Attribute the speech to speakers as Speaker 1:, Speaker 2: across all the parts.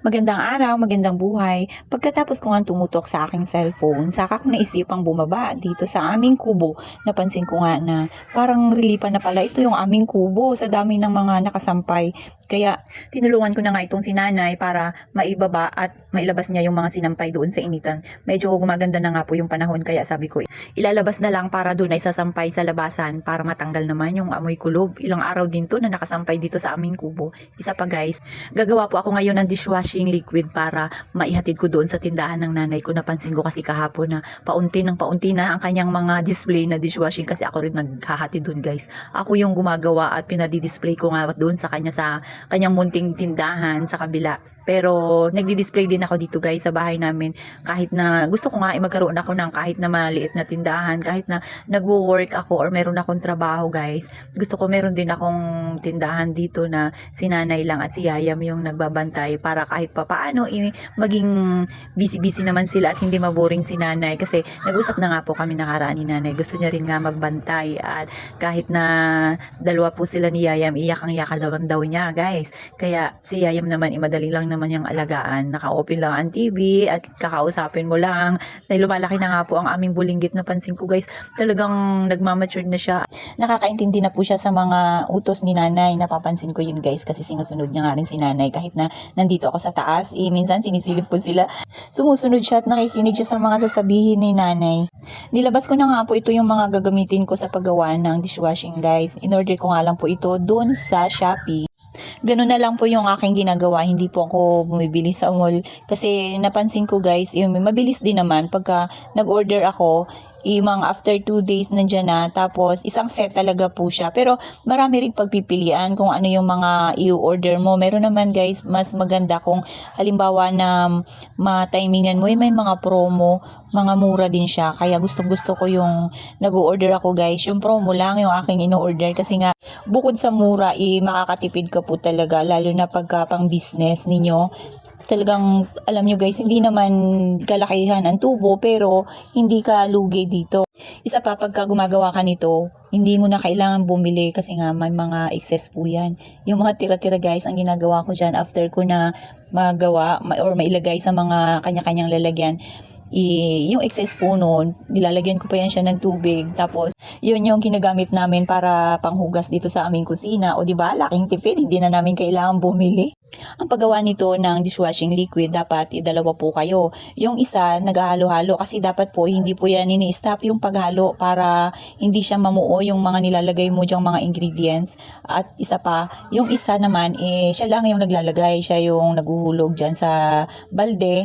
Speaker 1: Magandang araw, magandang buhay. Pagkatapos ko nga tumutok sa aking cellphone, saka ko naisipang bumaba dito sa aming kubo. Napansin ko nga na parang relipan na pala ito yung aming kubo sa dami ng mga nakasampay. Kaya tinulungan ko na nga itong sinanay para maibaba at mailabas niya yung mga sinampay doon sa initan. Medyo gumaganda na nga po yung panahon kaya sabi ko ilalabas na lang para doon ay sasampay sa labasan para matanggal naman yung amoy kulob. Ilang araw din to na nakasampay dito sa aming kubo. Isa pa guys, gagawa po ako ngayon ng dishwashing liquid para maihatid ko doon sa tindahan ng nanay ko. Napansin ko kasi kahapon na paunti ng paunti na ang kanyang mga display na dishwashing kasi ako rin naghahatid doon guys. Ako yung gumagawa at pinadi-display ko nga doon sa kanya sa kanyang munting tindahan sa kabila. Pero nagdi-display din ako dito guys sa bahay namin kahit na gusto ko nga ay magkaroon ako ng kahit na maliit na tindahan, kahit na nagwo-work ako or meron akong trabaho guys. Gusto ko meron din akong tindahan dito na si nanay lang at si yayam yung nagbabantay para kahit pa paano i- maging busy-busy naman sila at hindi maboring si nanay kasi nag-usap na nga po kami nakaraan ni nanay. Gusto niya rin nga magbantay at kahit na dalawa po sila ni yayam, iyakang-iyakan naman daw niya guys. Kaya si yayam naman, imadali lang naman yung alagaan. Naka-open lang ang TV at kakausapin mo lang. Dahil lumalaki na nga po ang aming bulinggit na pansin ko guys. Talagang nagmamature na siya. Nakakaintindi na po siya sa mga utos ni nanay. Napapansin ko yun guys kasi sinusunod niya nga rin si nanay. Kahit na nandito ako sa taas, eh, minsan sinisilip ko sila. Sumusunod siya at nakikinig siya sa mga sasabihin ni nanay. Nilabas ko na nga po ito yung mga gagamitin ko sa paggawa ng dishwashing guys. In-order ko nga lang po ito doon sa Shopee. Ganun na lang po yung aking ginagawa. Hindi po ako bumibili sa mall. Kasi napansin ko guys, yung mabilis din naman pagka nag-order ako, imang after 2 days nandiyan na. Tapos isang set talaga po siya. Pero marami rin pagpipilian kung ano yung mga i-order mo. Meron naman guys, mas maganda kung halimbawa na ma-timingan mo, eh, may mga promo, mga mura din siya. Kaya gustong gusto ko yung nag-order ako guys. Yung promo lang yung aking ino-order kasi nga bukod sa mura, eh, makakatipid ka po talaga, lalo na pagka pang business ninyo. Talagang, alam nyo guys, hindi naman kalakihan ang tubo, pero hindi ka lugi dito. Isa pa, pagka gumagawa ka nito, hindi mo na kailangan bumili kasi nga may mga excess po yan. Yung mga tira-tira guys, ang ginagawa ko dyan after ko na magawa ma- or mailagay sa mga kanya-kanyang lalagyan, i, yung excess po noon, nilalagyan ko pa yan siya ng tubig. Tapos, yun yung ginagamit namin para panghugas dito sa aming kusina. O di ba laking tipid, hindi na namin kailangan bumili. Ang paggawa nito ng dishwashing liquid, dapat idalawa po kayo. Yung isa, naghahalo-halo kasi dapat po hindi po yan ini-stop yung paghalo para hindi siya mamuo yung mga nilalagay mo dyang mga ingredients. At isa pa, yung isa naman, eh, siya lang yung naglalagay, siya yung naguhulog dyan sa balde.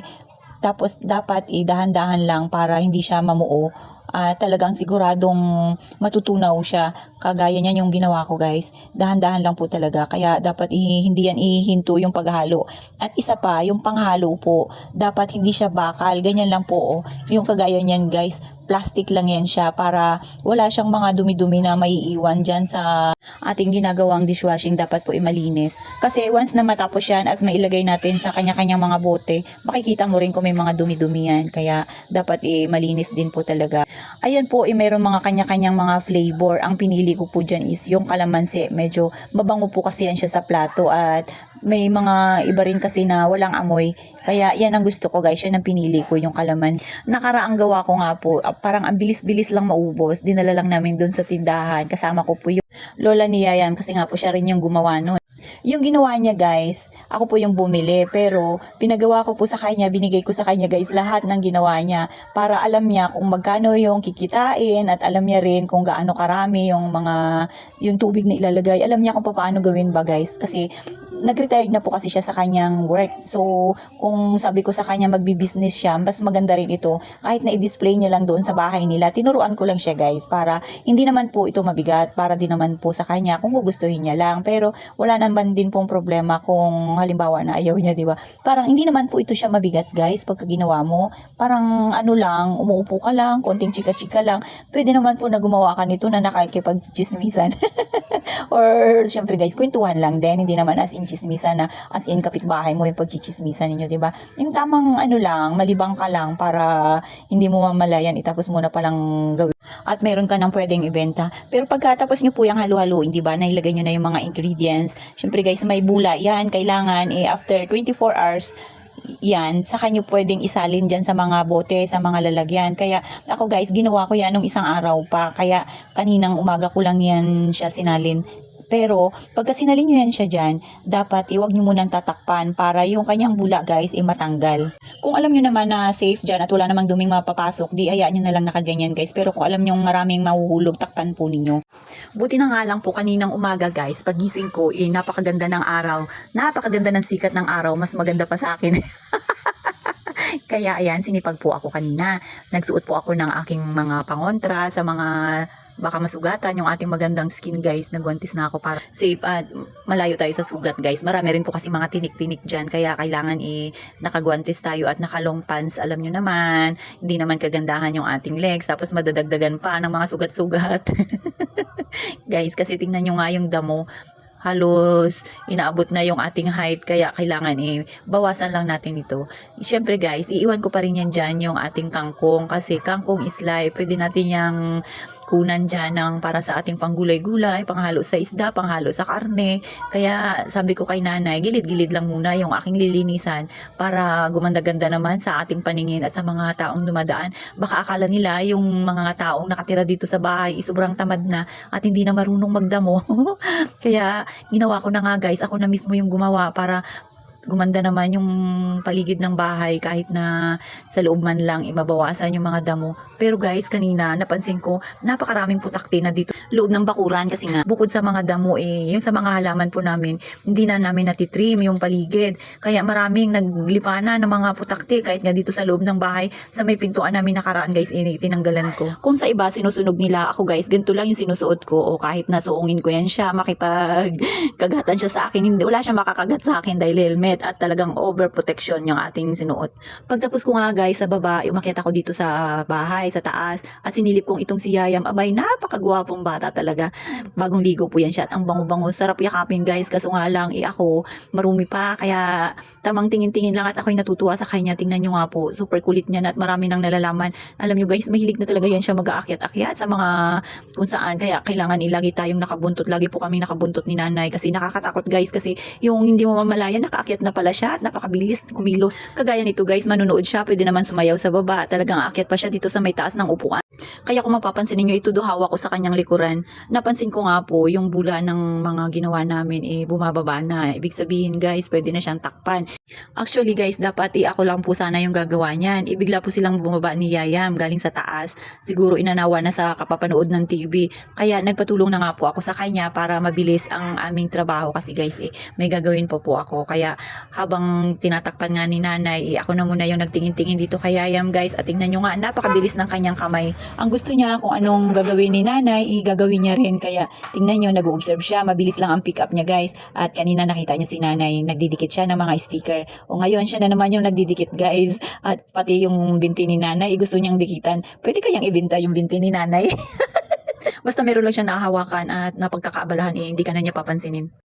Speaker 1: Tapos dapat idahan-dahan lang para hindi siya mamuo. Ah, talagang siguradong matutunaw siya. Kagaya niyan yung ginawa ko guys. Dahan-dahan lang po talaga. Kaya dapat hindi yan ihinto yung paghalo. At isa pa, yung panghalo po, dapat hindi siya bakal. Ganyan lang po. Oh. Yung kagaya niyan guys, plastic lang yan siya para wala siyang mga dumi-dumi na maiiwan dyan sa ating ginagawang dishwashing dapat po imalinis. Kasi once na matapos yan at mailagay natin sa kanya-kanyang mga bote, makikita mo rin kung may mga dumi-dumi yan. Kaya dapat eh, malinis din po talaga. Ayan po, eh, mayroong mga kanya-kanyang mga flavor. Ang pinili ko po dyan is yung kalamansi. Medyo mabango po kasi yan siya sa plato at may mga iba rin kasi na walang amoy. Kaya yan ang gusto ko guys, yan ang pinili ko yung kalamansi. Nakaraang gawa ko nga po, ah, parang ang bilis-bilis lang maubos. Dinala lang namin doon sa tindahan. Kasama ko po yung lola ni Yayan kasi nga po siya rin yung gumawa nun. Yung ginawa niya guys, ako po yung bumili pero pinagawa ko po sa kanya, binigay ko sa kanya guys lahat ng ginawa niya para alam niya kung magkano yung kikitain at alam niya rin kung gaano karami yung mga yung tubig na ilalagay. Alam niya kung paano gawin ba guys kasi nag-retired na po kasi siya sa kanyang work. So, kung sabi ko sa kanya magbi-business siya, mas maganda rin ito. Kahit na i-display niya lang doon sa bahay nila, tinuruan ko lang siya guys para hindi naman po ito mabigat, para din naman po sa kanya kung gugustuhin niya lang. Pero wala naman din pong problema kung halimbawa na ayaw niya, di ba? Parang hindi naman po ito siya mabigat guys pagka ginawa mo. Parang ano lang, umuupo ka lang, konting chika-chika lang. Pwede naman po na gumawa ka nito na nakakipag-chismisan. Or syempre guys, kwentuhan lang din, hindi naman as in chismisan na as in kapitbahay mo yung pagchichismisan ninyo, di ba? Yung tamang ano lang, malibang ka lang para hindi mo mamalayan, itapos mo na palang gawin. At meron ka nang pwedeng ibenta. Pero pagkatapos nyo po yung halo-haluin, di ba? Nailagay nyo na yung mga ingredients. Siyempre guys, may bula yan. Kailangan eh, after 24 hours, yan, saka nyo pwedeng isalin dyan sa mga bote, sa mga lalagyan. Kaya ako guys, ginawa ko yan nung isang araw pa. Kaya kaninang umaga ko lang yan siya sinalin. Pero, pagka sinalin nyo yan siya dyan, dapat iwag nyo munang tatakpan para yung kanyang bula guys ay matanggal. Kung alam nyo naman na safe dyan at wala namang duming mapapasok, di hayaan nyo na lang nakaganyan guys. Pero kung alam nyo maraming mahuhulog, takpan po ninyo. Buti na nga lang po kaninang umaga guys, pagising ko, eh, napakaganda ng araw. Napakaganda ng sikat ng araw, mas maganda pa sa akin. Kaya ayan, sinipag po ako kanina. Nagsuot po ako ng aking mga pangontra sa mga baka masugatan yung ating magandang skin guys. Nagwantis na ako para safe at malayo tayo sa sugat guys. Marami rin po kasi mga tinik-tinik dyan. Kaya kailangan i nakagwantis tayo at nakalong pants. Alam nyo naman, hindi naman kagandahan yung ating legs. Tapos madadagdagan pa ng mga sugat-sugat. guys, kasi tingnan nyo nga yung damo halos inaabot na yung ating height kaya kailangan eh bawasan lang natin ito. Siyempre guys, iiwan ko pa rin yan dyan yung ating kangkong kasi kangkong is life. Pwede natin yung kunan dyan ng para sa ating panggulay-gulay, panghalo sa isda, panghalo sa karne. Kaya sabi ko kay nanay, gilid-gilid lang muna yung aking lilinisan para gumanda-ganda naman sa ating paningin at sa mga taong dumadaan. Baka akala nila yung mga taong nakatira dito sa bahay is sobrang tamad na at hindi na marunong magdamo. Kaya ginawa ko na nga guys, ako na mismo yung gumawa para gumanda naman yung paligid ng bahay kahit na sa loob man lang imabawasan yung mga damo. Pero guys, kanina napansin ko napakaraming putakti na dito loob ng bakuran kasi nga bukod sa mga damo eh, yung sa mga halaman po namin, hindi na namin natitrim yung paligid. Kaya maraming naglipana ng mga putakti kahit nga dito sa loob ng bahay sa may pintuan namin nakaraan guys, eh, tinanggalan ko. Kung sa iba sinusunog nila ako guys, ganito lang yung sinusuot ko o kahit nasuungin ko yan siya, makipag kagatan siya sa akin, hindi, wala siya makakagat sa akin dahil helmet at talagang overprotection yung ating sinuot. Pagtapos ko nga guys sa baba, umakyat ako dito sa bahay, sa taas, at sinilip kong itong si Yayam, abay, napakagwapong bata talaga. Bagong ligo po yan siya at ang bango-bango, sarap yakapin guys, kaso nga lang, eh ako, marumi pa, kaya tamang tingin-tingin lang at ako'y natutuwa sa kanya, tingnan nyo nga po, super kulit niya na at marami nang nalalaman. Alam nyo guys, mahilig na talaga yan siya mag-aakyat-akyat sa mga kung saan, kaya kailangan ilagi tayong nakabuntot, lagi po kami nakabuntot ni nanay kasi nakakatakot guys. Kasi yung hindi mo mamalayan, nakaakyat na pala siya at napakabilis kumilos. Kagaya nito guys, manunood siya, pwede naman sumayaw sa baba. Talagang aakyat pa siya dito sa may taas ng upuan. Kaya kung mapapansin ninyo, ito do hawak ko sa kanyang likuran. Napansin ko nga po, yung bula ng mga ginawa namin, eh, bumababa na. Ibig sabihin guys, pwede na siyang takpan. Actually guys, dapat eh, ako lang po sana yung gagawa niyan. Ibigla po silang bumaba ni Yayam galing sa taas. Siguro inanawa na sa kapapanood ng TV. Kaya nagpatulong na nga po ako sa kanya para mabilis ang aming trabaho kasi guys, eh, may gagawin po po ako. Kaya habang tinatakpan nga ni nanay, eh, ako na muna yung nagtingin-tingin dito kay Yayam guys. At tingnan nyo nga, napakabilis ng kanyang kamay. Ang gusto niya kung anong gagawin ni nanay, eh, gagawin niya rin. Kaya tingnan nyo, nag-observe siya. Mabilis lang ang pick up niya guys. At kanina nakita niya si nanay, nagdidikit siya ng mga sticker. O ngayon, siya na naman yung nagdidikit guys. At pati yung binti ni nanay, gusto niyang dikitan. Pwede kayang ibinta yung binti ni nanay. Basta meron lang siya nakahawakan at napagkakaabalahan, eh, hindi ka na niya papansinin.